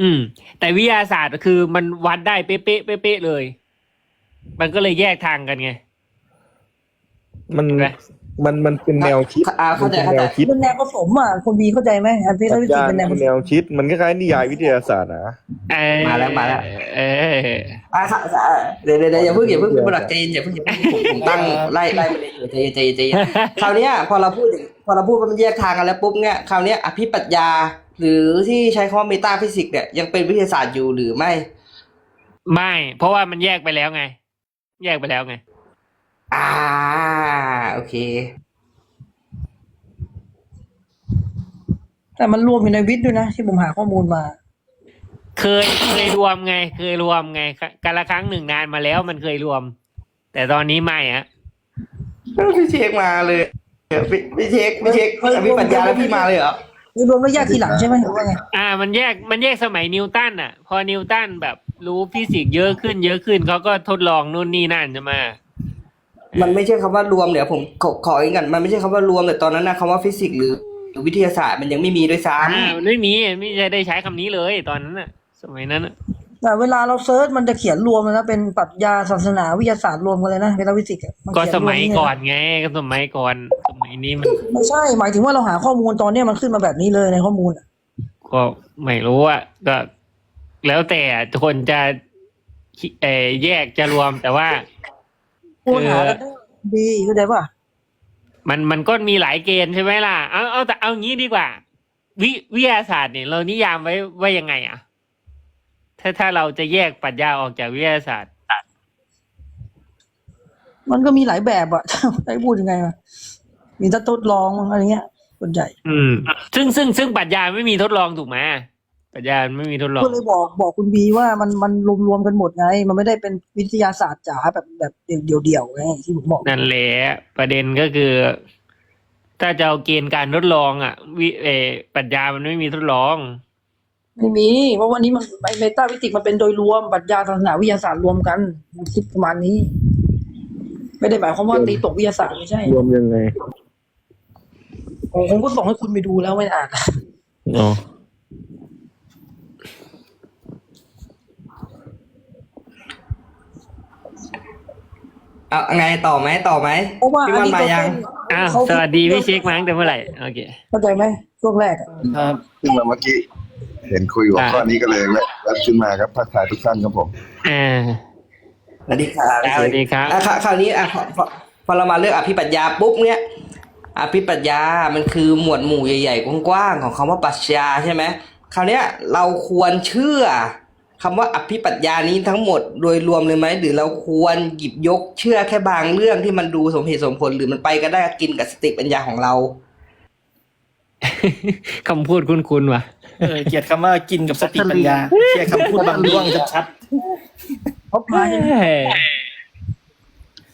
อืม แต่วิทยาศาสตร์คือมันวัดได้เป๊ะๆเป๊ะๆเลย มันก็เลยแยกทางกันไง มันเห็นไหม มันมันเป็นแนวคิดอ่าเข้าใจมันเป็นแนวเข้าใจคิดเป็นแนวผสมอะคนบีเข้าใจไหมอันพี่ปรัวิชธีญาเป็นแนวผเป็นสแนมวคิด มันคล้ายๆนิยายวิทยาศาสตร์นะเออมาแล้วมาแล้ว เออ อ่าค่ะอ่าเดี๋ยวเดี๋ยวเดี๋ยวอย่าเพิ่งอย่าเพิ่งเป็นหลักใจเย็นอย่าเพิ่งอย่าเพิ่งผมผมตั้งไล่ไล่มาเลยอยู่ใจเย็นใจเย็นใจเย็นคราวเนี้ยพอเราพูดถึงพอเราพูดว่ามันแยกทางกันแล้วปุ๊บเนี่ยคราวเนี้ยอภิปรัชญา หรือที่ใช้คำว่าเมตาฟิสิกส์เนี่ยยังเป็นวิทยาศาสตร์อยู่หรือไม่ ไม่ เพราะว่ามันแยกไปแล้วไง แยกไปแล้วไง อ่า โอเค แต่มันรวมอยู่ในวิทย์ด้วยนะ ที่ผมหาข้อมูลมา เคยเคยรวมไง เคยรวมไงกันละครั้งหนึ่งนานมาแล้วมันเคยรวม แต่ตอนนี้ไม่อะพี่เช็คมาเลยพี่พี่เช็คพี่เช็คอภิปรัชญาแล้วพี่มาเลยเหรอ รวมแล้วแยกทีหลังใช่ไหมหรือว่าไงอ่า มันแยกมันแยกสมัยนิวตันอะ พอนิวตันแบบรู้ฟิสิกส์เยอะขึ้นเยอะขึ้นเขาก็ทดลองนู่นนี่นั่นใช่ไหมมันไม่ใช่คำว่ารวมเดี๋ยวผมขอขออีกกันมันไม่ใช่คำว่ารวมแต่ตอนนั้นนะคำว่าฟิสิกส์หรือหรือวิทยาศาสตร์มันยังไม่มีด้วยซ้อ่ามันไม่มีไม่ใช่ได้ใช้คำนี้เลยตอนนั้นอะ สมัยนั้นอะ แต่เวลาเราเซิร์ชมันจะเขียนรวมเลยนะเป็นปรัชญาศาสนาวิทยาศาสตร์รวมกันเลยนะเวลาวิสิกส์อะนก็เขีนสรวมัยเลยะก่อนไงก็สมัยก่อนสมัยนี้มันไม่ใช่ หมายถึงว่าเราหาข้อมูลตอนเนี้ยมันขึ้นมาแบบนี้เลยในข้อมูลอะก็ไม่รู้อะก็ แล้วแต่คนจะคิเออแยกจะรวมแต่ว่าคูณหากันได้ดีเข้าใจป่ะมันมันก็มีหลายเกณฑ์ใช่ไหมล่ะ เอาเอาแต่เอางี้ดีกว่า วิวิทยาศาสตร์เนี่ยเรานิยามไว้ว่ายังไง อะ ถ้าถ้าเราจะแยกปรัชญาออกจากวิทยาศาสตร์ มันก็มีหลายแบบอะให้พูดยังไงวะมีถ้าทดลองมั้งอะไรเงี้ยส่วนใหญ่อืม ซึ่งซึ่งซึ่งปรัชญาไม่มีทดลองถูกไหมปรัชญาไม่มีทดลอง ก็เลยบอกบอกคุณบีว่ามันมันรวมรวมๆกันหมดไง มันไม่ได้เป็นวิทยาศาสตร์จ๋าแบบแบบเดี่ยวเดี่ยวๆไงที่ผมบอกนั่นแหละประเด็นก็คือ ถ้าจะเอาเกณฑ์การทดลองอะวิเออปรัชญามันไม่มีทดลอง ไม่มี เพราะวันนี้มันไอเมตาวิติกมันเป็นโดยรวมปรัชญาศาสนาวิทยาศาสตร์รวมกันมันคิดประมาณนี้ ไม่ได้หมายความว่าตีตกวิทยาศาสตร์ไม่ใช่รวมยังไงผมผมก็ส่งให้คุณไปดูแล้วไม่อ่านอ๋อำเอาไงต่อไหมต่อไหมเพราะว่าพี่อันวันนี้มาเขายัง เป็นอ้าวเขาสวัสดีพี่เช็คมั้งแต่เมื่อไหร่ โอเค เข้าใจไหมช่วงแรกอะ ครับ ขึ้นมาเมื่อกี้ เห็นคุยหัวข้อนี้ก็เลยแวะแวะขึ้นมาครับทักทายทุกท่านครับผมอ่าสวัสดีครับสวัสดีครับอะคราวคราวนี้อะพอพอพอเรามาเลือกอภิปรัชญาปุ๊บเนี่ยอภิปรัชญา มันคือหมวดหมู่ใหญ่ๆกว้างๆของคำว่าปรัชญาใช่ไหมคราวเนี้ยเราควรเชื่อคำว่าอภิปรัชญานี้ทั้งหมดโดยรวมเลยไหมหรือเราควรหยิบยกเชื่อแค่บางเรื่องที่มันดูสมเหตุสมผลหรือมันไปก็ได้กินกับสติปัญญาของเราคำพูดคุ้นๆว่ะ เออเกลียดคำว่ากินกับสติปัญญาเชียคำพูดบางร่วงชัดเขาพาใช่ไหม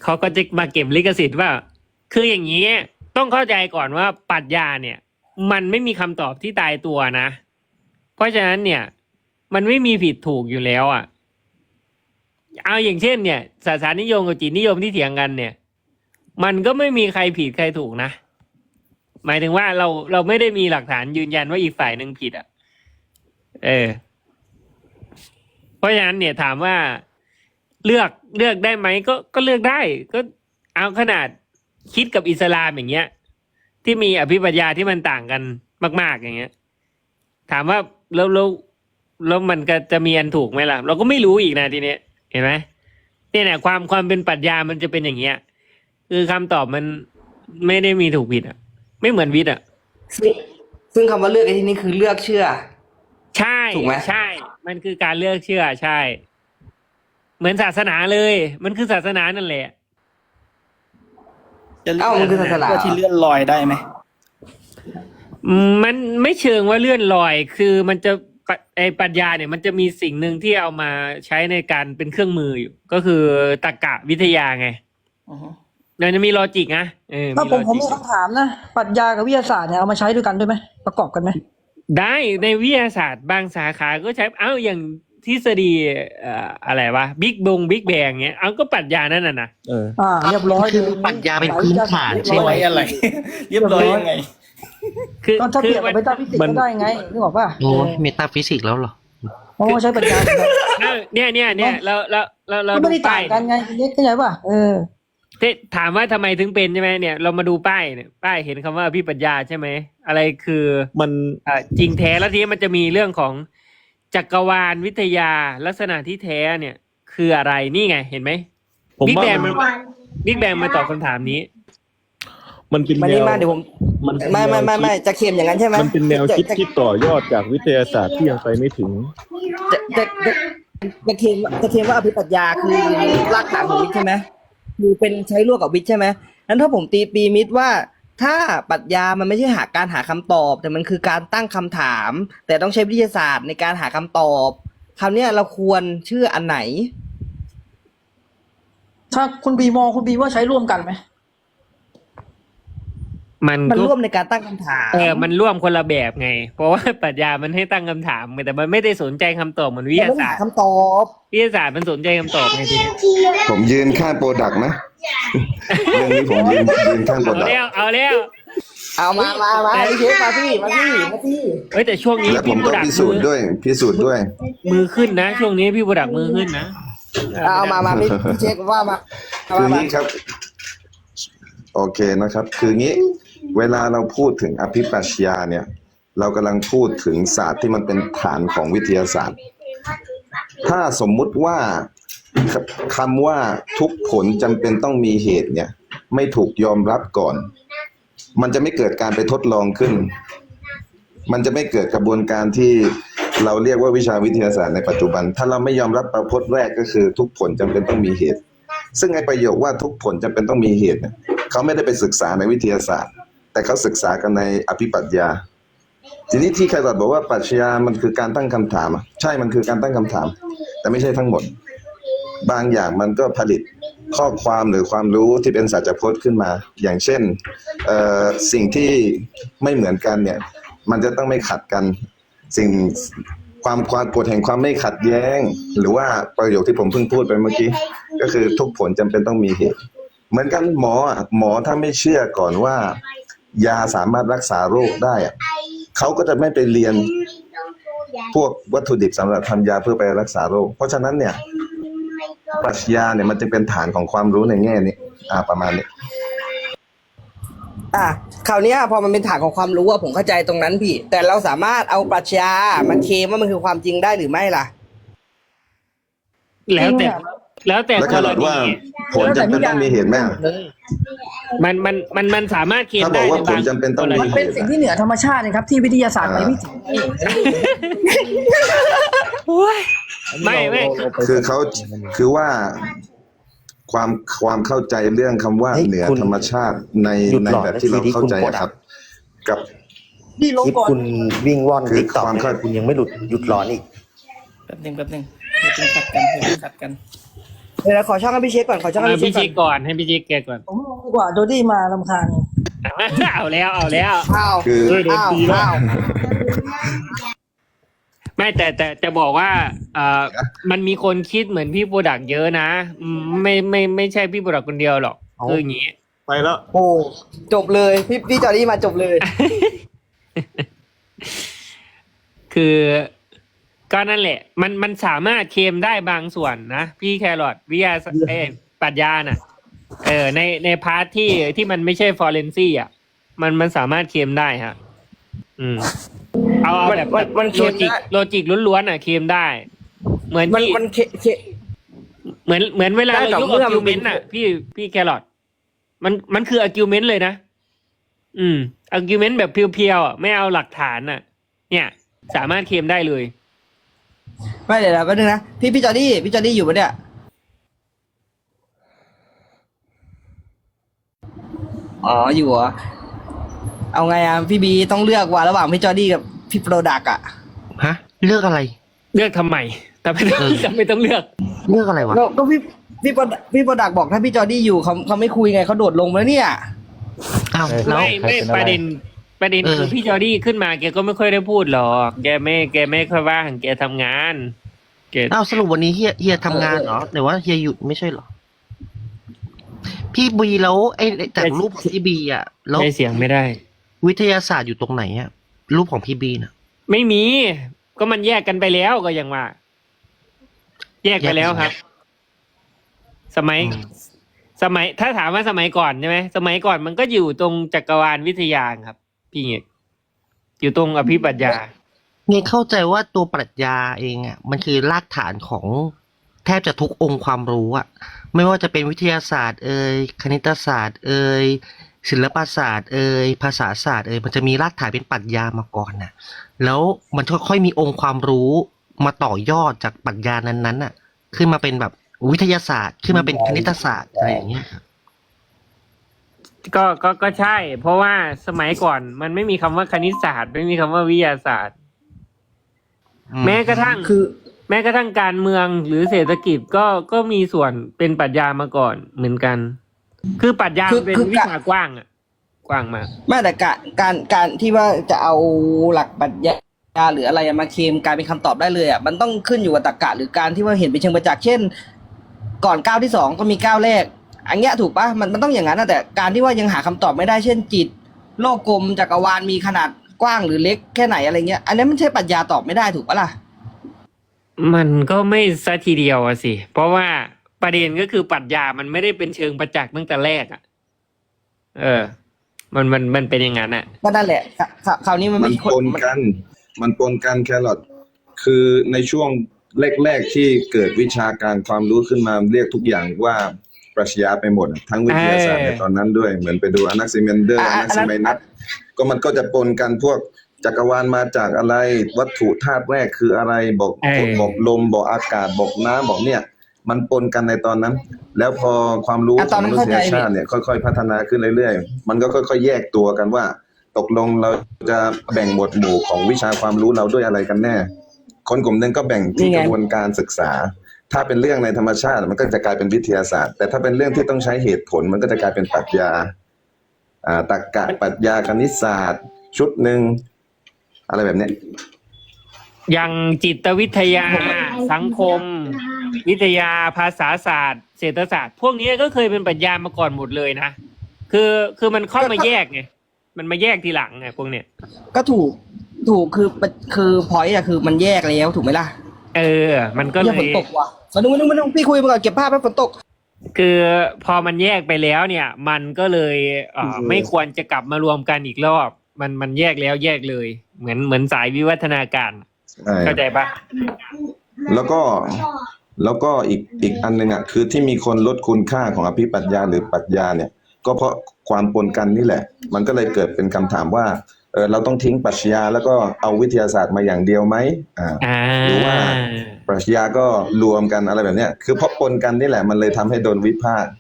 เขาก็จะมาเก็บลิขสิทธิ์ว่า คืออย่างนี้ต้องเข้าใจก่อนว่าปรัชญาเนี่ย มันไม่มีคำตอบที่ตายตัวนะ เพราะฉะนั้นเนี่ย มันไม่มีผิดถูกอยู่แล้วอะ เอาอย่างเช่น เนี่ยศาสนานิยมกับจิตนิยมที่เถียงกันเนี่ย มันก็ไม่มีใครผิดใครถูกนะหมายถึงว่าเราเราไม่ได้มีหลักฐานยืนยันว่าอีกฝ่ายหนึ่งผิดอะ เออ เพราะฉะนั้นเนี่ยถามว่าเลือกเลือกได้ไหมก็ก็เลือกได้ ก็เอาขนาดคิดกับอิสลามอย่างเงี้ย ที่มีอภิปรัชญาที่มันต่างกันมาก ๆ อย่างเงี้ย ถามว่าแล้วแล้วแล้วมันก็จะมีอันถูกไหมล่ะ เราก็ไม่รู้อีกนะทีเนี้ยเห็นไหมเนี่ยนี่ยความความเป็นปรัชญามันจะเป็นอย่างเงี้ย คือคำตอบมันไม่ได้มีถูกผิดอะ ไม่เหมือนวิทย์อะซึ่งซึ่งคำว่าเลือกในที่นี้คือเลือกเชื่อ ใช่ถูกไหมใช่ มันคือการเลือกเชื่อใช่ เหมือนศาสนาเลย มันคือศาสนานั่นแหละๆจะเรียเอ้ามันคือศาสนา เพื่อที่เลื่อนลอยได้ไหมอืมมันไม่เชิงว่าเลื่อนลอย คือมันจะปะไอปรัชญาเนี่ย มันจะมีสิ่งหนึ่งที่เอามาใช้ในการเป็นเครื่องมืออยู่ ก็คือตรรกะวิทยาไงอือฮึมันจะมีลอจิกนะเออถ้าผมผมลมีจิกคำถามนะปรัชญากับวิทยาศาสตร์เนี่ยเอามาใช้ด้วยกันด้วยไหมประกอบกันไหม ได้ในวิทยาศาสตร์บางสาขาก็ใช้เอ้าอย่างทฤษฎีเอ่ออะไรวะบิ๊กบงบิ๊กแบงเงี้ยเอาก็ปรัชญานั่นน่ะนะเออ อ่าเรียบร้อยคือปรัชญาเป็นพื้นฐานเรียบใช่ร้ไหมอยอะไร เรียบร้อยยังไง คือก็ถ้าคืเปรียบมักับเมตาฟิสิกส์มันก็ได้ไงนึกออกป่ะโอ้ยเมตาฟิสิกส์แล้วเหรอเพราะว่าใช้ปรัชญาเหมือนกันเออเนี่ยเนี่ยเนี่ยเราเราเราเราก็ดูไม่ได้ต่าป้างยกันไงเล็กเข้าใจป่ะเออ ที่ถามว่าทำไมถึงเป็นใช่ไหมเนี่ยเรามาดูป้ายเนี่ยป้ายเห็นคำว่าพี่ปัญญาใช่ไหม อะไรคือมันอ่าจริงแท้แล้วทีนี้มันจะมีเรื่องของจักรวาลวิทยาลักษณะที่แท้เนี่ย คืออะไรนี่ไงเห็นไหม ผมบิ๊กว่าแบงมัมันนบิ๊กแบงมาตอบคำถามนี้ มันเป็นมาแนนี่วมาเดี๋ยวผมมันเป็นไม่ไม่ไม่ไม่จะเค็มอย่างนั้นใช่ไหมมันเป็นแนวคิดจะที่ต่อยอดจากวิทยาศาสตร์ที่ยังไปไม่ถึง จะจะจะจะเค็มจะเค็มว่าอภิปรัชญาคือรากฐานของวิทย์ใช่ไหม คือเป็นใช้ร่วมกับวิทย์ใช่ไหมนั้นถ้าผมตีปีมิดว่า ถ้าปรัชญามันไม่ใช่หาการหาคำตอบ แต่มันคือการตั้งคำถาม แต่ต้องใช้วิทยาศาสตร์ในการหาคำตอบคำเนี้ยเราควรเชื่ออันไหน ถ้าคุณบีมองคุณบีว่าใช้ร่วมกันไหม มันมันก็ร่วมในการตั้งคำถามเออมันร่วมคนละแบบไง เพราะว่าปรัชญามันให้ตั้งคำถามไงแต่มันไม่ได้สนใจคำตอบเหมือนวิทแต่ยามันศาหาสตร์คำตอบ วิทยาศาสตร์มันสนใจคำตอบไงทีนี้ผมยืนข้างโปรดักต์นะเรื่องนี้ผมยืนยืนข้างโปรเอาดักแล้วต์เอาแล้ว เอามามามาพี่เชฟมาพี่มาพี่มาพี่เอ้ยแต่ช่วงนี้และผพี่มบูก็ดักพิสูมืจอน์ด้วยพิสูจน์ด้วย มือขึ้นนะ ช่วงนี้พี่บูดักมือขึ้นนะเอามามาพี่พี่เชฟว่ามาเอาคือมามางี้ครับ โอเคนะครับ คืองี้ เวลาเราพูดถึงอภิปรัชญาเนี่ย เรากำลังพูดถึงศาสตร์ที่มันเป็นฐานของวิทยาศาสตร์ ถ้าสมมุติว่าคำว่าทุกผลจำเป็นต้องมีเหตุเนี่ย ไม่ถูกยอมรับก่อน มันจะไม่เกิดการไปทดลองขึ้น มันจะไม่เกิดกระบวนการที่เราเรียกว่าวิชาวิทยาศาสตร์ในปัจจุบัน ถ้าเราไม่ยอมรับประพจน์แรกก็คือ ทุกผลจำเป็นต้องมีเหตุ ซึ่งไอ้ประโยคว่าทุกผลจำเป็นต้องมีเหตุเนี่ยเขาไม่ได้ไปศึกษาในวิทยาศาสตร์ แต่เขาศึกษากันในอภิปรัชญา ทีนี้ที่ใครตรัสบอกว่าปรัชญามันคือการตั้งคำถาม ใช่มันคือการตั้งคำถาม แต่ไม่ใช่ทั้งหมด บางอย่างมันก็ผลิตข้อความหรือความรู้ที่เป็นสัจพจน์ขึ้นมา อย่างเช่นสิ่งที่ไม่เหมือนกันเนี่ย มันจะต้องไม่ขัดกัน สิ่งความความกฎแห่งความไม่ขัดแย้ง หรือว่าประโยคที่ผมเพิ่งพูดไปเมื่อกี้ ก็คือทุกผลจำเป็นต้องมีเหตุ เหมือนกันหมอหมอถ้าไม่เชื่อก่อนว่า ยาสามารถรักษาโรคได้อะเขาก็จะไม่ไปเรียนพวกวัตถุดิบสำหรับทำยาเพื่อไปรักษาโรค เพราะฉะนั้นเนี่ยปรัชญาเนี่ยมันจึงเป็นฐานของความรู้ในแง่นี้อ่าประมาณนี้อะคราวเนี้ยพอมันเป็นฐานของความรู้อะผมเข้าใจตรงนั้นพี่ แต่เราสามารถเอาปรัชญามาเคลมว่ามันคือความจริงได้หรือไม่ล่ะ แล้วแต่ แล้วแต่แล้วกก็รหลอดณีว่าผลจำเป็นต้องมีเหตุไหมอะมันมันมันมันสามารถเคลมถ้าบได้อกว่าในผบาลงจำเป็นต้องกรมีณีมันเป็นสิ่งที่เหนือธรรมชาตินะครับ ที่วิทยาศาสตร์ไปไม่ถึงนี่ ไม่ไม่ คือเขาคือว่า ความความเข้าใจเรื่องคำว่าเฮ้ยเหนือคุณธรรมชาติในหยุดในหลอนแบบที่เรานะทีนี้เข้าใจคุณกดอะอะครับ กับ นี่ลงคลิปก่อน คุณวิ่งว่อนคือติ๊กต็อกความเข้า คุณยังไม่หลุดหยุดร้อนอีก แป๊บหนึงแป๊บหนึงเดี๋ยวเป็นขัดกันเดี๋ยวเป็นขัดกัน เดี๋ยวเราขอช่องให้พี่เชฟก่อนขอช่องให้เอาพี่เชพี่ฟชิก่อนก่อนให้พี่ชิแกก่อน ผมลงดีกว่าโดดี้มาลำคาญเอาแล้วเอาแล้ว อ้าวคือเออโดนอ้าวตีแล้ว อ้าวไม่แต่แต่จะบอกว่าเอ่อมันมีคนคิดเหมือนพี่โปรดักเยอะนะอืมไม่ไม่ไม่ใช่พี่โปรดักคนเดียวหรอกเอาคืออย่างนี้ ไปแล้ว โอ้จบเลยพี่พี่จอร์ดี้มาจบเลย คือ ก็นั่นแหละ มันมันสามารถเคลมได้บางส่วนนะ พี่แครอทวิทยาศาสตร์เอ้ยปรัชญาน่ะ เออในในพาร์ทที่ที่มันไม่ใช่ฟอร์เรนซี่อะ มันมันสามารถเคลมได้ฮะ อืม เอาเอาแบบมันมันเคลโลมจิกได้ โลจิกล้วนๆอะเคลมได้ เหมือนมันที่มันเคเค เหมือนเหมือนเวลาได้เราแต่ยกเมื่ออามันกิวเมเป็นนต์อะ พี่พี่แครอทมันมันคืออากิวเมนต์เลยนะ อืมอากิวเมนต์แบบเพียวๆอะไม่เอาหลักฐานอะ เนี่ย สามารถเคลมได้เลย ไม่เดี๋ยวนะแป๊บนึงนะพี่พี่จอร์ดี้พี่จอร์ดี้อยู่ปะเนี่ยอ๋ออยู่เหรอเอาไงอะพี่บีต้องเลือกว่าระหว่างพี่จอร์ดี้กับพี่โปรดักอะฮะ เลือกอะไร เลือกทำไม แต่ไม่ต้องเออแต่ไม่ต้องเลือก เลือกอะไรวะก็ก็พี่พี่โปรพี่โปรดักบอกถ้าพี่จอร์ดี้อยู่เขาเขาไม่คุยไงเขาโดดลงมาแล้วเนี่ย อ้าวแล้ว ไม่ ไม่ประเด็น ประเด็นเออคือพี่จอร์ดี้ขึ้นมาแกก็ไม่ค่อยได้พูดหรอก แกไม่แกไม่ค่อยว่างแกทำงานแกอ้าวสรุปวันนี้เฮียเฮียทำงานเหรอหรือว่าเฮียหยุดไม่ใช่เหรอ พี่บีแล้วไอ้จากรูปของพี่บีอะแล้วได้เสียงไม่ได้ วิทยาศาสตร์อยู่ตรงไหนอะรูปของพี่บีน่ะ ไม่มี ก็มันแยกกันไปแล้วก็ยังว่า แยกไปแล้วครับ สมัยอืมสมัยถ้าถามว่าสมัยก่อนใช่ไหมสมัยก่อนมันก็อยู่ตรงจักรวาลวิทยาครับ พี่เอกอยู่ตรงอภิปรัชญาเนี่ยเข้าใจว่าตัวปรัชญาเองอะ มันคือรากฐานของแทบจะทุกองค์ความรู้อะ ไม่ว่าจะเป็นวิทยาศาสตร์ เอ่ยคณิตศาสตร์ เอ่ยศิลปศาสตร์เอ่ยภาษาศาสตร์เอ่ยมันจะมีรากฐานเป็นปรัชญามาก่อนน่ะ แล้วมันค่อยๆมีองค์ความรู้มาต่อยอดจากปรัชญานั้นๆน่ะ ขึ้นมาเป็นแบบวิทยาศาสตร์ ขึ้นมาเป็นคณิตศาสตร์อะไรอย่างเงี้ย ก็ก็ก็ใช่ เพราะว่าสมัยก่อนมันไม่มีคำว่าคณิตศาสตร์ ไม่มีคำว่าวิทยาศาสตร์แม้กระทั่งคือ แม้กระทั่งการเมืองหรือเศรษฐกิจก็ก็มีส่วนเป็นปรัชญามาก่อนเหมือนกัน คือปรัชญาคือเป็นคือ วิชากว้างอะกว้างมาก ไม่แต่การการการที่ว่าจะเอาหลักปรัชญาหรืออะไรมาเคลมกลายเป็นคำตอบได้เลยอะมันต้องขึ้นอยู่กับตรรกะหรือการที่ว่าเห็นเป็นเชิงประจักษ์เช่น ก่อนก้าวที่สองก็มีก้าวแรก อันเนี้ยถูกปะมันมันต้องอย่างนั้นนะแต่การที่ว่ายังหาคำตอบไม่ได้เช่นจิต โลกกลมจักรวาลมีขนาดกว้างหรือเล็กแค่ไหนอะไรเงี้ยอันนี้ไม่ใช่ปรัชญาตอบไม่ได้ถูกปะล่ะ มันก็ไม่ซะทีเดียวอะสิ เพราะว่าประเด็นก็คือปรัชญามันไม่ได้เป็นเชิงประจักษ์ตั้งแต่แรกอะเออ มันมันมันเป็นอย่างนั้นอะ ก็นั่นแหละคราวคราวนี้มันมันไม่ปนกัน มันปนกันแครอทคือในช่วงแรก ๆ ที่เกิดวิชาการความรู้ขึ้นมาเรียกทุกอย่างว่า ปรัชญาไปหมด ทั้งวิทยาศาสตร์ในตอนนั้นด้วยเหมือนไปดูอนักซิเมนเดอร์อนักซิเมนัสก็มันก็จะปนกันพวกจักรวาลมาจากอะไรวัตถุธาตุแรกคืออะไรบอกบอกลมบอกอากาศบอกน้ำบอกเนี่ย มันปนกันในตอนนั้น แล้วพอความรู้อะขตออนงนั้มนนุเข้าษใจยชาติเนี่ยค่อยๆ พัฒนาขึ้นเรื่อยๆ มันก็ค่อยๆ แยกตัวกันว่า ตกลงเราจะแบ่งหมวดหมู่ของวิชาความรู้เราด้วยอะไรกันแน่ คนกลุ่มหนึ่งก็แบ่งนี่ที่ไงกระบวนการศึกษา ถ้าเป็นเรื่องในธรรมชาติ มันก็จะกลายเป็นวิทยาศาสตร์ แต่ถ้าเป็นเรื่องที่ต้องใช้เหตุผล มันก็จะกลายเป็นปรัชญาอ่าตรรกะปรัชญาคณิตศาสตร์ ชุดหนึ่งอะไรแบบเนี้ยอย่างจิตวิทยา สังคม วิทยาภาษาศาสตร์ เศรษฐศาสตร์ พวกนี้ก็เคยเป็นปรัชญามาก่อนหมดเลยนะคือคือมันเข้ามาแยกไงมันมาแยกทีหลังไงพวกเนี้ยก็ถูกถูกคือคือพอยต์อะคือมันแยกแล้วถูกไหมล่ะ เออ มันก็เลเนี่ยฝย นตกว่ะมาดูมาดูมาดูพี่คุยมาก่อนเก็บภาพแป๊บฝนตก คือพอมันแยกไปแล้วเนี่ย มันก็เลยเอ่อไม่ควรจะกลับมารวมกันอีกรอบ มันมันแยกแล้วแยกเลย เหมือนเหมือนสายวิวัฒนาการใช่เข้าใจปะแล้วก็แล้วก็อีกอีกอันหนึ่งอะคือที่มีคนลดคุณค่าของอภิปรัชญาหรือปรัชญาเนี่ย ก็เพราะความปนกันนี่แหละ มันก็เลยเกิดเป็นคำถามว่าเออเราต้องทิ้งปรัชญาแล้วก็เอาวิทยาศาสตร์มาอย่างเดียวไหมอ่าอ่าหรือว่าปรัชญาก็รวมกันอะไรแบบเนี้ยคือเพราะปนกันนี่แหละมันเลยทำให้โดนวิพากษ์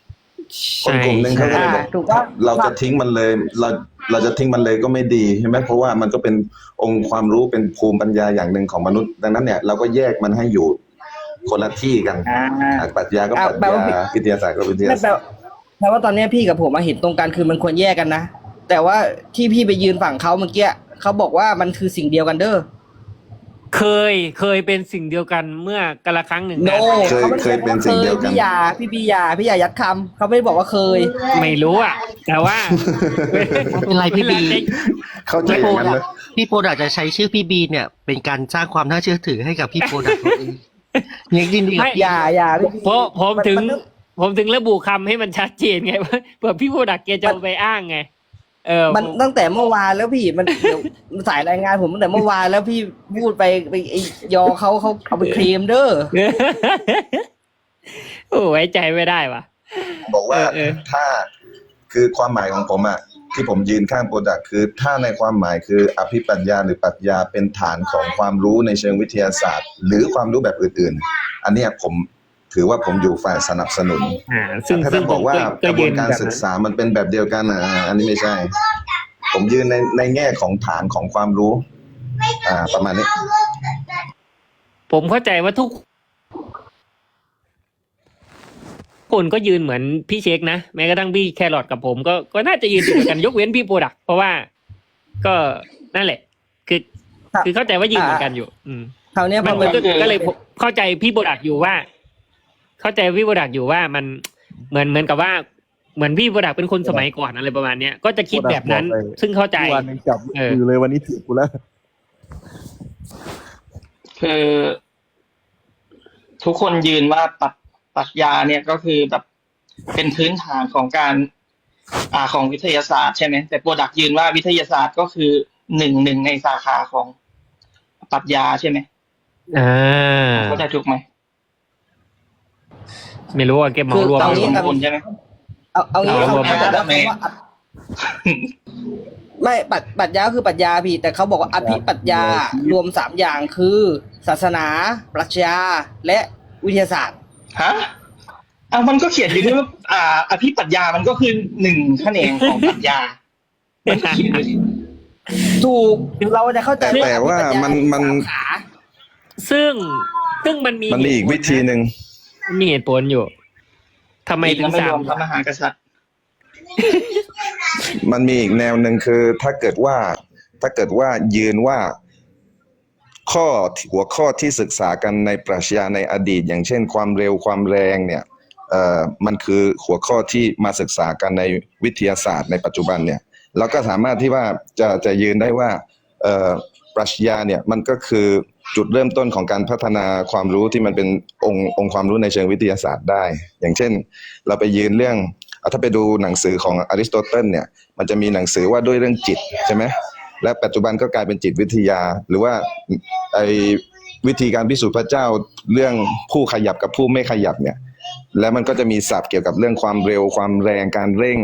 คนกลุ่มหนึ่งเขาก็เลยบอกอ่าถูกต้องเราจะทิ้งมันเลยเราเราจะทิ้งมันเลยก็ไม่ดีใช่ไหมเพราะว่ามันก็เป็นองค์ความรู้เป็นภูมิปัญญาอย่างหนึ่งของมนุษย์ ดังนั้นเนี่ยเราก็แยกมันให้อยู่คนละที่กันอ่าอะปรัชญาก็อะปรัชแปลว่าญาวิทยาศาสตร์ก็วิทยานั่นแปลศาสตว่าร์แปลว่าตอนเนี้ยพี่กับผมมาเห็นตรงกันคือมันควรแยกกันนะ แต่ว่าที่พี่ไปยืนฝั่งเขาเมื่อกี้เขาบอกว่ามันคือสิ่งเดียวกันเด้อ เคยเคยเป็นสิ่งเดียวกันเมื่อกาละครั้งหนึ่งโนนะเคยเขาไม่ได้เคยเป็นสิ่งเดียวกัน พี่ยาพี่ปียาพี่ยายัดคำเขาไม่ได้บอกว่าเคย ไม่รู้อะ แต่ว่าไม่เป็นไรพี่บี เข้าใจพี่อโปรย่างนั้นดักนะพี่โปรดักจะใช้ชื่อพี่บีเนี่ย เป็นการสร้างความน่าเชื่อถือให้กับพี่โปรดักตัวเองยังยินดีกับไม่อย่าอย่าพี่เพราะผมถึงนนผมถึงระบุคำให้มันชัดเจนไงว่าเผื่อพี่โปรดักแกจะเอาไปอ้างไง เออมันตั้งแต่เมื่อวานแล้วพี่มันเดี๋ยวสายรายงานผมตั้งแต่เมื่อวานแล้วพี่พูดไปไปไอ้ยอเขาเขาเอาไปเคลมเด้อโอ้ไว้ใจไม่ได้ว่ะ บอกว่าเออเออ ถ้าคือความหมายของผมอะที่ผมยืนข้างโปรดักคือ ถ้าในความหมายคืออภิปรัชญาหรือปรัชญาเป็นฐานของความรู้ในเชิงวิทยาศาสตร์ หรือความรู้แบบอื่นๆ อันเนี้ยผม ถือว่าผมอยู่ฝ่ายสนับสนุนอ่าซึ่งถ้าซึ่ท่างนบอกว่าผมกระบวนการแบบศึกษามันเป็นแบบเดียวกันอะอันนี้ไม่ใช่ ผมยืนในในแง่ของฐานของความรู้ อ่า ประมาณนี้ ผมเข้าใจว่าทุก คนก็ยืนเหมือนพี่เช็คนะ แม้กระทั่งพี่แครอทกับผมก็ก็น่าจะยืนอยู่ด้วยกัน ยกเว้นพี่โปรดักเพราะว่าก็นั่นแหละ คือครับ คือเข้าใจว่ายืนเหมือนกันอยู่ อืมคราวเนี้ยพมัอนมัมันนก็ก็เลยเข้าใจพี่โปรดักอยู่ว่า เข้าใจพี่โปรดักอยู่ว่ามันเหมือนเหมือนกับว่าเหมือนพี่โปรดักเป็นคนสมัยก่อนอะไรประมาณเนี้ยก็จะคิดแบบนั้น ซึ่งเข้าใจวันหนึงจับเออมือเลยวันนี้ถีบกูแล้วคือ ทุกคนยืนว่าปรัชปรัชญาเนี่ยก็คือแบบเป็นพื้นฐานของการ อ่าของวิทยาศาสตร์ใช่ไหมแต่โปรดักยืนว่าวิทยาศาสตร์ก็คือหนึ่งหนึ่งในสาขาของปรัชญาใช่ไหมอ่าเข้าใจถูกไหม ไม่รู้ว่าเก็บเหมารวม คือตามนี้สมครับบูรณ์ใช่ไหม เอาเอางี้เอาเขารวมเขาบอกว่าทำไมคำว่าไม่ปัดปัดยาคือปัดยาพี่ แต่เขาบอกว่าอภิปัญญารวมสามอย่างคือ ศาสนา ปรัชญาและวิทยาศาสตร์ ฮะอะมันก็เขียนอยู่ที่ว่าอ่า อภิปรัชญามันก็คือหนึ่งแขนงของปรัชญามันเขียนอยู่ที่ถูกเราจะเข้าใจแต่ว่าอภิปรัชญมันมัน สาขาซึ่งซึ่งมันมีมันมีอีกวิธีหนึ่ง มีเหตุผลอยู่ทำไมถึแล้วงไม่สารมวมพระมหากษัตริย์มันมีอีกแนวหนึ่งคือ ถ้าเกิดว่า ถ้าเกิดว่ายืนว่า ข้อหัวข้อที่ศึกษากันในปรัชญาในอดีต อย่างเช่น ความเร็วความแรงเนี่ยเอ่อมันคือหัวข้อที่มาศึกษากันในวิทยาศาสตร์ในปัจจุบันเนี่ยเราก็สามารถที่ว่าจะจะยืนได้ว่าเอ่อปรัชญาเนี่ยมันก็คือ จุดเริ่มต้นของการพัฒนาความรู้ที่มันเป็นองค์องค์ความรู้ในเชิงวิทยาศาสตร์ได้ อย่างเช่น เราไปยืนเรื่องถ้าไปดูหนังสือของอริสโตเติลเนี่ยมันจะมีหนังสือว่าด้วยเรื่องจิตใช่ไหมและปัจจุบันก็กลายเป็นจิตวิทยา หรือว่าไอ้วิธีการพิสูจน์พระเจ้าเรื่องผู้ขยับกับผู้ไม่ขยับเนี่ยแล้วมันก็จะมีศัพท์เกี่ยวกับเรื่องความเร็วความแรงการเร่ง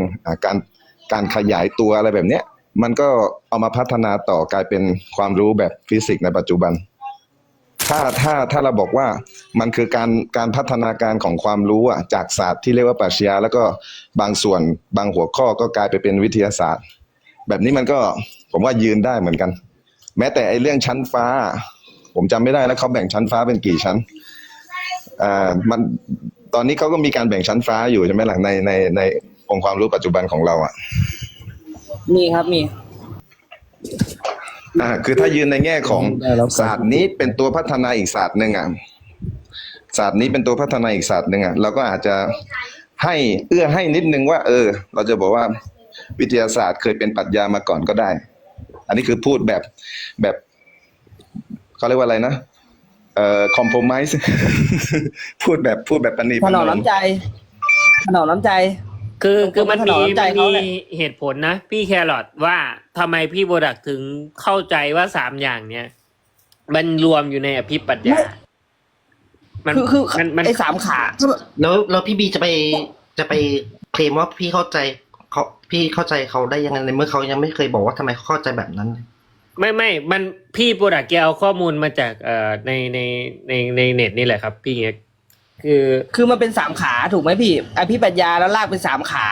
การการขยายตัวอะไรแบบเนี้ยมันก็เอามาพัฒนาต่อกลายเป็นความรู้แบบฟิสิกส์ในปัจจุบัน ถ้าถ้าถ้าเราบอกว่ามันคือการการพัฒนาการของความรู้อะจากศาสตร์ที่เรียกว่าปรัชญาแล้วก็บางส่วนบางหัวข้อก็กลายไปเป็นวิทยาศาสตร์ แบบนี้มันก็ผมว่ายืนได้เหมือนกัน แม้แต่ไอ้เรื่องชั้นฟ้า ผมจำไม่ได้แล้วเขาแบ่งชั้นฟ้าเป็นกี่ชั้นอ่ามันตอนนี้เขาก็มีการแบ่งชั้นฟ้าอยู่ใช่ไหมหลังในในในองค์ความรู้ปัจจุบันของเราอะมีครับมี อ่าคือถ้ายืนในแง่ของได้แล้วครับศาสตร์นี้เป็นตัวพัฒนาอีกศาสตร์หนึ่งอะศาสตร์นี้เป็นตัวพัฒนาอีกศาสตร์หนึ่งอะเราก็อาจจะให้เอื้อให้นิดนึงว่า เออ เราจะบอกว่าวิทยาศาสตร์เคยเป็นปรัชญามาก่อนก็ได้ อันนี้คือพูดแบบแบบเขาเรียกว่าอะไรนะเอ่อคอมโพมิสพูดแบบพูดแบบปณีถประนนออมมน้ำใจถนอมน้ำใจ คือคือมันถนมีอมน้ำใจมันเขามีแหละเหตุผลนะ พี่แครอทว่าทำไมพี่โบดักถึงเข้าใจว่าสามอย่างเนี้ยมันรวมอยู่ในอภิปรัชญามันคือคือมันมันไอ้สามขา แล้วแล้วพี่บีจะไปจะไปเคลมว่าพี่เข้าใจเขาพี่เข้าใจเขาได้ยังไงในเมื่อเขายังไม่เคยบอกว่าทำไมเขาเข้าใจแบบนั้น ไม่ไม่มันพี่โปรดักแกเอาข้อมูลมาจากเอ่อในในในในเน็ตนี่แหละครับ พี่เอก คือคือมันเป็นสามขาถูกไหมพี่อภิปรัญญาแล้วลากเป็นสามขา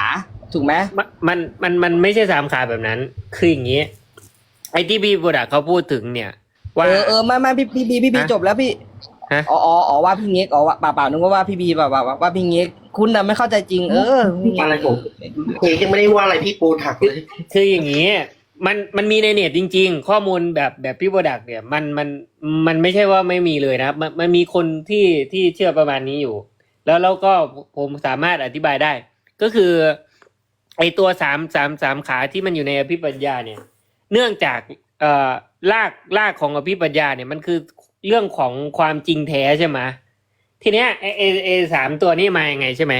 ถูกไหมมันมันมันมันไม่ใช่สามขาแบบนั้น คืออย่างนี้ ไอ้ที่พี่โปรดักเขาพูดถึงเนี่ย ว่าเออเออไม่ไม่พี่พี่พี่พี่พี่ฮะจบแล้วพี่ฮะอ๋ออ๋ออ๋อว่าพี่เง็กอ๋อว่าเปล่าเปล่านึกว่าว่าพี่บีเปล่าเปล่าว่าพี่เง็กคุณน่ะไม่เข้าใจจริง เอออะไรผมคุยยังไม่ได้ว่าอะไรพี่ปูถักเลยคืออย่างนี้ มันมันมีในเน็ตจริง ๆ ข้อมูลแบบแบบพี่โปรดักเนี่ยมันมันมันไม่ใช่ว่าไม่มีเลยนะครับ มันมันมีคนที่ที่เชื่อประมาณนี้อยู่ แล้วแล้วก็ผมสามารถอธิบายได้ ก็คือไอตัวสามสามสามขาที่มันอยู่ในอภิปัญญาเนี่ย เนื่องจากเอ่อรากรากของอภิปัญญาเนี่ยมันคือเรื่องของความจริงแท้ใช่ไหมทีเนี้ยไอไอไอสามตัวนี้มายังไงใช่ไหม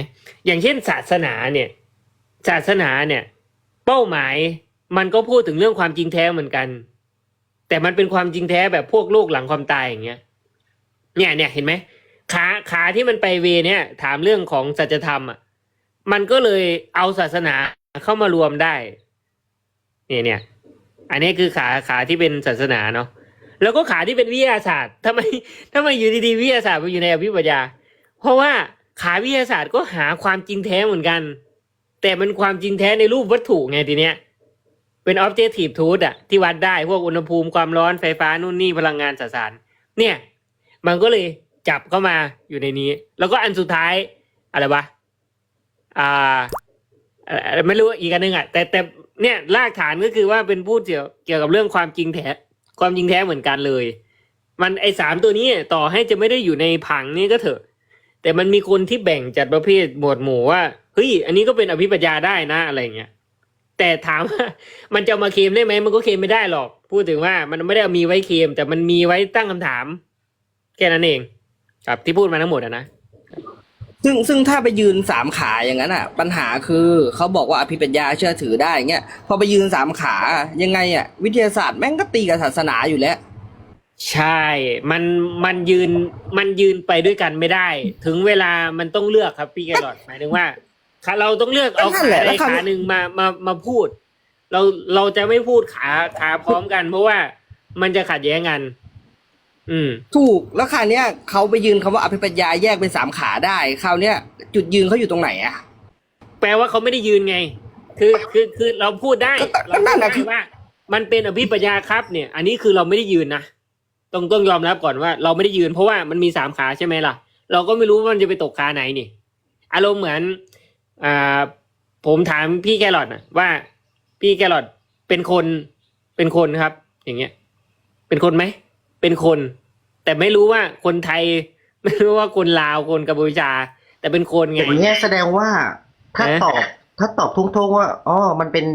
อย่างเช่นศาสนาเนี่ย ศาสนาเนี่ย เป้าหมาย มันก็พูดถึงเรื่องความจริงแท้เหมือนกัน แต่มันเป็นความจริงแท้แบบพวกโลกหลังความตายอย่างเงี้ย เนี่ยเนี่ยเห็นไหมขาขาที่มันไปเวเนี่ย ถามเรื่องของสัจธรรมอะมันก็เลยเอาศาสนาเข้ามารวมได้ เนี่ยเนี่ยอันนี้คือขาขาที่เป็นศาสนาเนาะแล้วก็ขาที่เป็นวิทยาศาสตร์ทำไมทำไมอยู่ดีๆวิทยาศาสตร์มาอยู่ในอภิปรัญญาเพราะว่าขาวิทยาศาสตร์ก็หาความจริงแท้เหมือนกัน แต่มันความจริงแท้ในรูปวัตถุไงทีเนี้ย เป็น objective truth อะที่วัดได้พวกอุณหภูมิความร้อนไฟฟ้านู่นนี่พลังงานสสาร เนี่ย มันก็เลยจับเข้ามาอยู่ในนี้ แล้วก็อันสุดท้ายอะไรวะอ่าไม่รู้อีกอันหนึงอะแต่แต่เนี่ยรากฐานก็คือว่าเป็นพูดเกี่ยวเกี่ยวกับเรื่องความจริงแท้ความจริงแท้เหมือนกันเลย มันไอสามตัวนี้ต่อให้จะไม่ได้อยู่ในผังนี่ก็เถอะ แต่มันมีคนที่แบ่งจัดประเภทหมวดหมู่ว่าเฮ้ยอันนี้ก็เป็นอภิปรัญญาได้นะอะไรเงี้ย แต่ถามว่ามันจะเอามาเคลมได้ไหมมันก็เคลมไม่ได้หรอก พูดถึงว่ามันไม่ได้เอามีไว้เคลมแต่มันมีไว้ตั้งคำถามค่นั้นเอง ครับที่พูดมาทั้งหมดอะนะ ซึ่งซึ่งถ้าไปยืนสามขาอย่างนั้นอะ ปัญหาคือเขาบอกว่าอภิปรัญญาเชื่อถือได้เงี้ยพอไปยืนสามขายังไงอะ วิทยาศาสตร์แม่งก็ตีกับศาสนาอยู่แล้วใช่ มันมันยืนมันยืนไปด้วยกันไม่ได้ ถึงเวลามันต้องเลือกครับพี่แกรอดหมายถึงว่า ขาเราต้องเลือกเอานั่ขานแหละใดแล้วคราวนี้ขาหนึ่งมามามาพูด เราเราจะไม่พูดขาขาพร้อมกัน เพราะว่ามันจะขัดแย้งกัน อืม ถูกแล้วคราวเนี้ยเขาไปยืนคำว่าอภิปรัญญาแยกเป็นสามขาได้คราวเนี้ยจุดยืนเขาอยู่ตรงไหนอะแปลว่าเขาไม่ได้ยืนไง คือคือคือเราพูดได้ก็เรานั่พูดนแหละได้คือว่า มันเป็นอภิปรายาครับ เนี่ย อันนี้คือเราไม่ได้ยืนนะต้องต้องยอมรับก่อนว่า เราไม่ได้ยืนเพราะว่ามันมีสามขาใช่ไหมล่ะ เราก็ไม่รู้ว่ามันจะไปตกขาไหนนี่ อารมณ์เหมือน อ่าผมถามพี่แครอทนะว่าพี่แครอทเป็นคนเป็นคนครับ อย่างเงี้ย เป็นคนไหมเป็นคน แต่ไม่รู้ว่าคนไทย ไม่รู้ว่าคนลาวคนกัมพูชา แต่เป็นคนไงอย่างเงี้ยแสดงว่าถ้าเอ๊ะตอบถ้าตอบทุ่งๆว่าอ๋อมันเป็น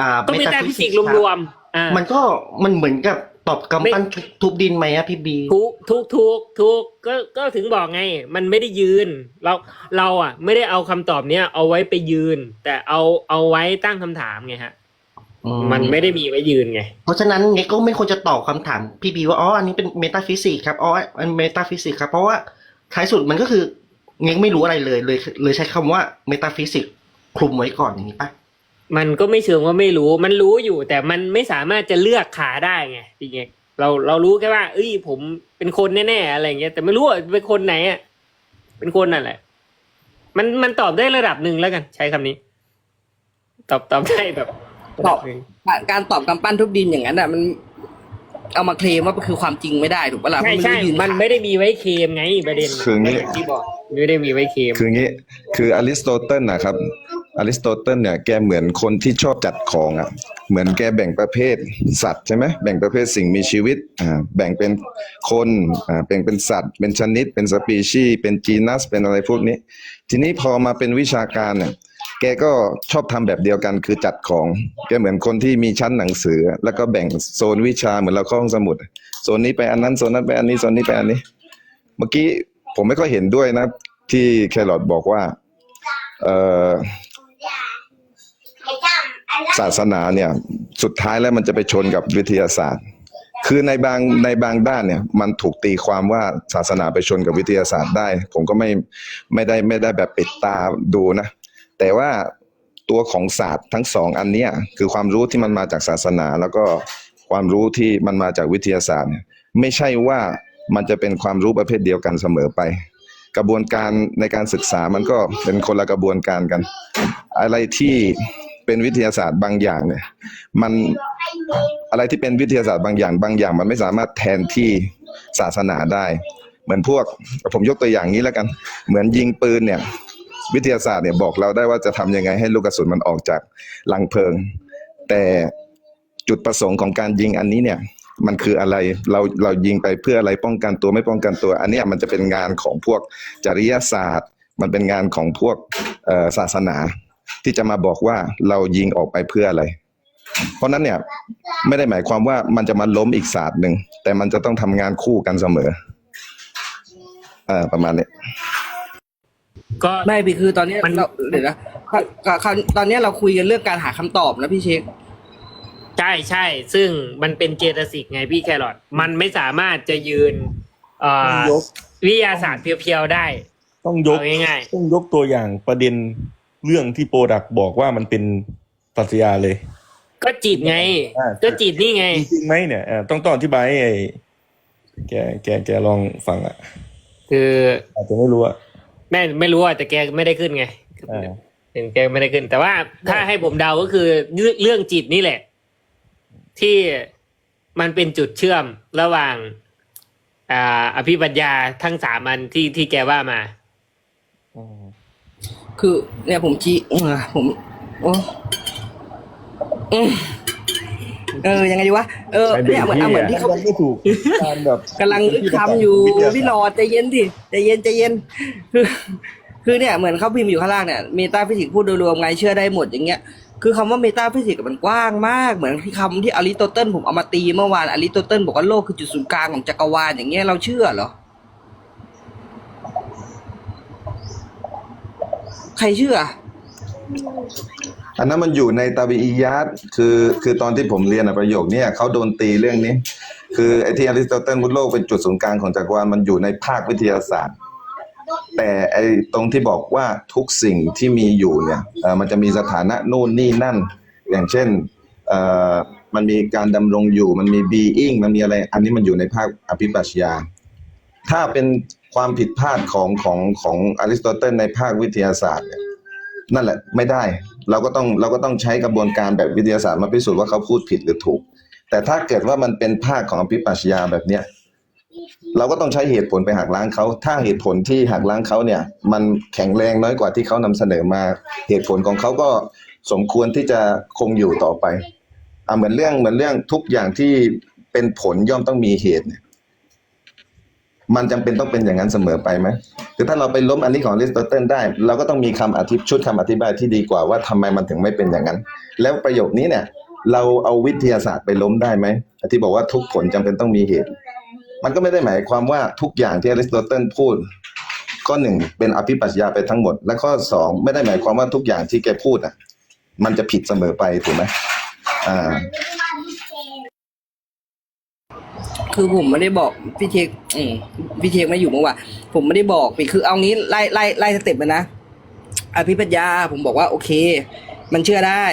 อ่าก็เป็นแต่ฟิสิกส์รวมๆอ่ามันก็มันเหมือนกับ ตอบกำปั้นทุบทุบดินไหมอะพี่บีทุกทุกทุกทุกก็ก็ถึงบอกไง มันไม่ได้ยืน เราเราอะ ไม่ได้เอาคำตอบเนี้ยเอาไว้ไปยืน แต่เอาเอาไว้ตั้งคำถามไงฮะ อืมันไม่ได้มีไว้ยืนไง เพราะฉะนั้นเงก็ไม่ควรจะตอบคำถาม พี่บีว่าอ๋ออันนี้เป็นเมตาฟิสิกส์ครับอ๋ออันเมตาฟิสิกส์ครับเพราะว่าท้ายสุดมันก็คือเงไม่รู้อะไรเลยเลย เลยใช้คำว่าเมตาฟิสิกส์คลุมไว้ก่อนอย่างนี้ปะ มันก็ไม่เชิงว่าไม่รู้ มันรู้อยู่ แต่มันไม่สามารถจะเลือกขาได้ไงจริงๆเราเรารู้แค่ว่า เอ้ย ผมเป็นคนแน่ๆอะไรเงี้ย แต่ไม่รู้ว่าเป็นคนไหนอะเป็นคนนั่นแหละ มันมันตอบได้ระดับหนึ่งแล้วกัน ใช้คำนี้ ตอบตอบได้แบบระดัหนึ่งการตอบกำปั้นทุบดินอย่างนั้นอะ มันเอามาเคลมว่ามันคือความจริงไม่ได้ถูกปะล่ะใช่เพราะใช่นไได้ยืนมันไม่ได้มีไว้เคลมไงประเด็นคืองี้ย่างที่บอกไม่ได้มีไว้เคลมคืองี้ คืออริสโตเติลนะครับ อริสโตเติลเนี่ยแกเหมือนคนที่ชอบจัดของอะเหมือนแกแบ่งประเภทสัตว์ใช่ไหมแบ่งประเภทสิ่งมีชีวิตอ่าแบ่งเป็นคนอ่าแบ่งเป็นสัตว์ เป็นชนิด เป็นสปีชีส์เป็นจีนัส เป็นอะไรพวกนี้ ทีนี้พอมาเป็นวิชาการเนี่ยแกก็ชอบทำแบบเดียวกันคือจัดของ แกเหมือนคนที่มีชั้นหนังสือ แล้วก็แบ่งโซนวิชาเหมือนเราเข้าห้องสมุดโซนนี้ไปอันนั้นโซนนั้นไปอันนี้โซนนี้ไปอันนี้ เมื่อกี้ผมไม่ค่อยเห็นด้วยนะ ที่แครอทบอกว่า เอ่อ ศาสนาเนี่ยสุดท้ายแล้วมันจะไปชนกับวิทยาศาสตร์ คือในบางในบางด้านเนี่ยมันถูกตีความว่าศาสนาไปชนกับวิทยาศาสตร์ได้ ผมก็ไม่ไม่ได้ไม่ได้แบบปิดตาดูนะ แต่ว่าตัวของศาสตร์ทั้งสองอันเนี้ยคือความรู้ที่มันมาจากศาสนา แล้วก็ความรู้ที่มันมาจากวิทยาศาสตร์เนี่ยไม่ใช่ว่ามันจะเป็นความรู้ประเภทเดียวกันเสมอไป กระบวนการในการศึกษามันก็เป็นคนละกระบวนการกัน อะไรที่ เป็นวิทยาศาสตร์บางอย่างเนี่ย มันอะไรที่เป็นวิทยาศาสตร์บางอย่าง บางอย่าง มันไม่สามารถแทนที่ศาสนาได้ เหมือนพวกผมยกตัวอย่างนี้แล้วกัน เหมือนยิงปืนเนี่ย วิทยาศาสตร์เนี่ยบอกเราได้ว่าจะทำยังไงให้ลูกกระสุนมันออกจากลังเพลิง แต่จุดประสงค์ของการยิงอันนี้เนี่ยมันคืออะไรเราเรายิงไปเพื่ออะไรป้องกันตัวไม่ป้องกันตัว อันนี้มันจะเป็นงานของพวกจริยศาสตร์ มันเป็นงานของพวกศาสนา ที่จะมาบอกว่าเรายิงออกไปเพื่ออะไร เพราะนั้นเนี่ยไม่ได้หมายความว่ามันจะมาล้มอีกศาสตร์หนึ่งแต่มันจะต้องทำงานคู่กันเสมอเอ่อประมาณนี้ก็ไม่พี่คือตอนเนี้ยมันเราเดี๋ยวนะคราวคราวตอนเนี้ยเราคุยกันเรื่องการหาคำตอบนะพี่เช็คใช่ใช่ ซึ่งมันเป็นเจตสิกไงพี่แครอทมันไม่สามารถจะยืนเอ่อยกวิทยาศาสตร์เพียวๆได้ ต้องยกเอาง่ายต้องยกตัวอย่างประเด็น เรื่องที่โปรดักบอกว่ามันเป็นปรัชญาเลยๆก็จิตไง อ่า ก็จิตนี่ไง จริงๆไหมเนี่ยเอ่อต้องต้องอธิบายให้ไอ้แกแกแกลองฟังอะ คืออาจจะไม่รู้อะแม่ไม่รู้อะแต่แกไม่ได้ขึ้นไงอ่าเห็นแกไม่ได้ขึ้น แต่ว่าถ้าให้ผมเดาก็คือเรื่องเรื่องจิตนี่แหละ ที่มันเป็นจุดเชื่อมระหว่างอ่าอภิปัญญาทั้งสามอันที่ที่แกว่ามา อืม คือเนี่ยผมชี้เออผมโอ้อืมเออยังไงดีวะเออเนี่ยเหมือนเอาเหมือนที่เขายังไม่ถูกการแบบกำลังนึกคำอยู่พี่หลอดใจเย็นดิใจเย็นใจเย็นคือคือเนี่ยเหมือนเขาพิมพ์อยู่ข้างล่างเนี่ยเมตาฟิสิกส์พูดโดยรวมไงเชื่อได้หมดอย่างเงี้ยคือคำว่าเมตาฟิสิกส์มันกว้างมาก เหมือนที่คำที่อริสโตเติลผมเอามาตีเมื่อวานอริสโตเติลบอกว่าโลกคือจุดศูนย์กลางของจักรวาลอย่างเงี้ยเราเชื่อเหรอ ใครเชื่อ อันนั้นมันอยู่ในตาบีอียาตคือคือตอนที่ผมเรียนอะประโยคเนี้ยเขาโดนตีเรื่องนี้ คือไอที่อริสโตเติลพุทธโลกเป็นจุดศูนย์กลางของจักรวาลมันอยู่ในภาควิทยาศาสตร์ แต่ไอตรงที่บอกว่าทุกสิ่งที่มีอยู่เนี่ยมันจะมีสถานะนู่นนี่นั่น อย่างเช่นมันมีการดำรงอยู่ มันมี being มันมีอะไร อันนี้มันอยู่ในภาคอภิปรัชญา ถ้าเป็น ความผิดพลาดของของของอริสโตเติลในภาควิทยาศาสตร์เนี่ยนั่นแหละไม่ได้เราก็ต้องเราก็ต้องใช้กระบวนการแบบวิทยาศาสตร์มาพิสูจน์ว่าเขาพูดผิดหรือถูก แต่ถ้าเกิดว่ามันเป็นภาคของอภิปรัชญาแบบเนี้ยเราก็ต้องใช้เหตุผลไปหักล้างเขา ถ้าเหตุผลที่หักล้างเขาเนี่ย มันแข็งแรงน้อยกว่าที่เขานำเสนอมา เหตุผลของเขาก็สมควรที่จะคงอยู่ต่อไปอะเหมือนเรื่องเหมือนเรื่องทุกอย่างที่เป็นผลย่อมต้องมีเหตุเนี่ย มันจำเป็นต้องเป็นอย่างนั้นเสมอไปไหมคือถ้าเราไปล้มอันนี้ของอริสโตเติลได้ เราก็ต้องมีคำอธิชุดคำอธิบายที่ดีกว่าว่าทำไมมันถึงไม่เป็นอย่างนั้น แล้วประโยคนี้เนี่ย เราเอาวิทยาศาสตร์ไปล้มได้ไหมที่บอกว่าทุกผลจำเป็นต้องมีเหตุ มันก็ไม่ได้หมายความว่าทุกอย่างที่อริสโตเติลพูด ข้อหนึ่งเป็นอภิปัชญาไปทั้งหมด และข้อสองไม่ได้หมายความว่าทุกอย่างที่แกพูดอะ มันจะผิดเสมอไปถูกไหมอ่า คือผมไม่ได้บอกพี่เชคอืมพี่เชคไม่อยู่เมื่อวานผมไม่ได้บอกพี่คือเอางี้ไล่ไล่ไล่สเต็ปไปนะอภิปัญญาผมบอกว่าโอเค มันเชื่อได้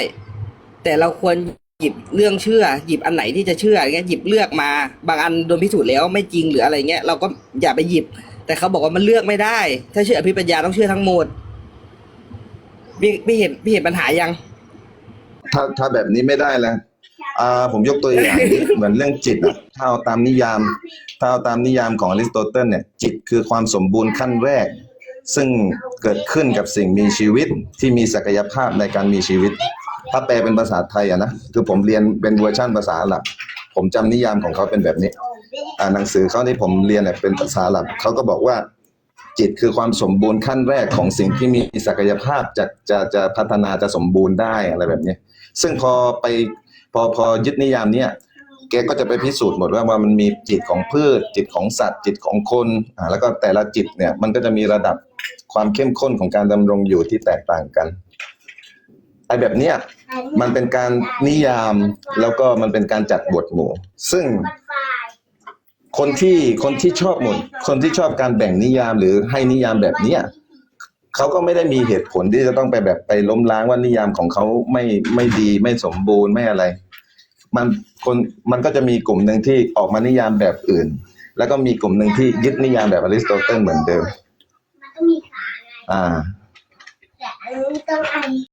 แต่เราควรหยิบเรื่องเชื่อ หยิบอันไหนที่จะเชื่ออย่างเงี้ยหยิบเลือกมา บางอันโดนพิสูจน์แล้วไม่จริงหรืออะไรเงี้ยเราก็อย่าไปหยิบ แต่เขาบอกว่ามันเลือกไม่ได้ ถ้าเชื่ออภิปัญญาต้องเชื่อทั้งหมดพี่พี่เห็นพี่เห็นปัญหายัง ถ้าถ้าแบบนี้ไม่ได้แล้ว อ่าผมยกตัวอย่างเหมือนเรื่องจิตอะถ้าเอาตามนิยาม ถ้าเอาตามนิยามของอริสโตเติลเนี่ย จิตคือความสมบูรณ์ขั้นแรก ซึ่งเกิดขึ้นกับสิ่งมีชีวิตที่มีศักยภาพในการมีชีวิต ถ้าแปลเป็นภาษาไทยอะนะคือผมเรียนเป็นเวอร์ชันภาษาหลับผมจำนิยามของเขาเป็นแบบนี้ อ่าหนังสือเขาที่ผมเรียนเนี่ยเป็นภาษาอาหลับเขาก็บอกว่าจิตคือความสมบูรณ์ขั้นแรกของสิ่งที่มีศักยภาพจะจะจะพัฒนาจะสมบูรณ์ได้อะไรแบบนี้ ซึ่งพอไป พอพอยึดนิยามเนี้ยแกก็จะไปพิสูจน์หมดว่าว่ามันมีจิตของพืช จิตของสัตว์ จิตของคนอ่าแล้วก็แต่ละจิตเนี่ยมันก็จะมีระดับความเข้มข้นของการดำรงอยู่ที่แตกต่างกันไอ้แบบเนี้ยมันเป็นการนิยามแล้วก็มันเป็นการจัดบทหมู่ ซึ่งคนที่คนที่ชอบหมด คนที่ชอบการแบ่งนิยามหรือให้นิยามแบบเนี้ย เขาก็ไม่ได้มีเหตุผลที่จะต้องไปแบบไปล้มล้างว่านิยามของเขาไม่ไม่ดีไม่สมบูรณ์ไม่อะไร มันคนมันก็จะมีกลุ่มหนึ่งที่ออกมานิยามแบบอื่น แล้วก็มีกลุ่มหนึ่งที่ยึดนิยามแบบอริสโตเติลเหมือนเดิมมันก็มีขาไงอ่าแต่อันนี้ต้องอัน